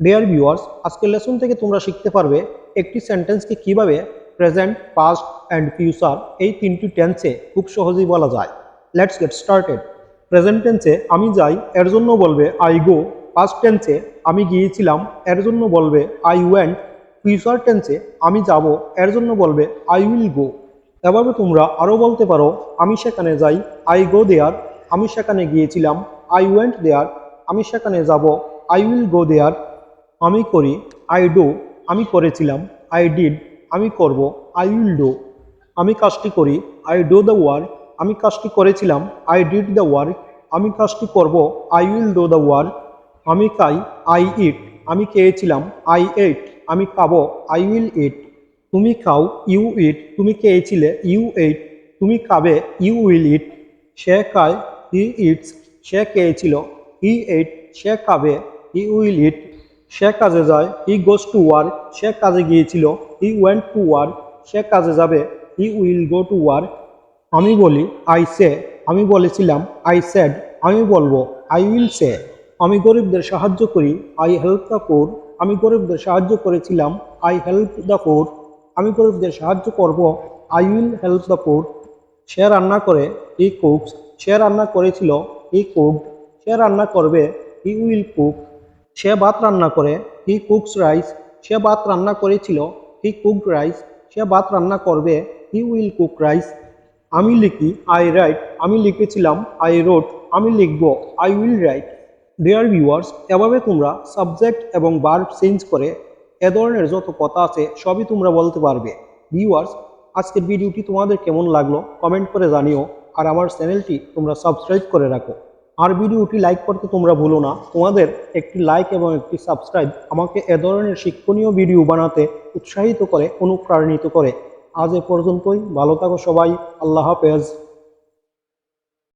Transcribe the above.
Dear viewers আজকের lesson থেকে তোমরা শিখতে পারবে একটি সেন্টেন্সকে কীভাবে প্রেজেন্ট পাস্ট অ্যান্ড ফিউচার এই তিনটি টেন্সে খুব সহজেই বলা যায়। লেটস গেট স্টার্টেড প্রেজেন্ট টেন্সে আমি যাই, এর জন্য বলবে আই গো পাস্ট টেন্সে আমি গিয়েছিলাম, এর জন্য বলবে আই ওয়েন্ট ফিউচার টেন্সে আমি যাব, এর জন্য বলবে আই উইল গো এভাবে তোমরা আরও বলতে পারো, আমি সেখানে যাই আই গো দেয়ার আমি সেখানে গিয়েছিলাম আই ওয়েন্ট দেয়ার আমি সেখানে যাব আই উইল গো দেয়ার আমি করি আই ডু আমি করেছিলাম আই ডিড আমি করব আই উইল ডু আমি কাজটি করি আই ডু দ্য ওয়ার্ক আমি কাজটি করেছিলাম আই ডিড দ্য ওয়ার্ক আমি কাজটি করব I will do the work আমি খাই আই ইট আমি খেয়েছিলাম আই এইট আমি খাব আই উইল ইট তুমি খাও ইউ ইট তুমি খেয়েছিলে ইউ এইট তুমি খাবে ইউ উইল ইট সে খায় হি ইটস সে খেয়েছিল হি এইট সে খাবে হি উইল ইট সে কাজে যায় হি গোস টু ওয়ার সে কাজে গিয়েছিল হি ওয়েন্ট টু ওয়ার সে কাজে যাবে he will go to work আমি বলি আই সে আমি বলেছিলাম আই সেড আমি বলব আই উইল সে আমি গরিবদের সাহায্য করি আই হেল্প দ্য পোর আমি গরিবদের সাহায্য করেছিলাম আই হেল্প দ্য পোর আমি গরিবদের সাহায্য করব I will help the poor সে রান্না করে হি কুকস সে রান্না করেছিল হি কুকড সে রান্না করবে হি উইল কুক সে ভাত রান্না করে হি কুকস রাইস সে ভাত রান্না করেছিল হি কুকড রাইস সে ভাত রান্না করবে হি উইল কুক রাইস আমি লিখি আই রাইট আমি লিখেছিলাম আই রোট আমি লিখব I will write dear viewers এভাবে তোমরা সাবজেক্ট এবং বার্ব চেঞ্জ করে, এ ধরনের যত কথা আছে, সবই তোমরা বলতে পারবে। ভিউয়ার্স আজকের ভিডিওটি তোমাদের কেমন লাগল কমেন্ট করে জানিও, আর আমার চ্যানেলটি তোমরা সাবস্ক্রাইব করে রাখো। আর ভিডিওটি লাইক করতে তোমরা ভুলো না। তোমাদের একটি লাইক এবং একটি সাবস্ক্রাইব আমাকে এ ধরনের শিক্ষণীয় ভিডিও বানাতে উৎসাহিত করে, অনুপ্রাণিত করে। আজ এ পর্যন্তই। ভালো থাকো সবাই। আল্লাহ হাফেজ।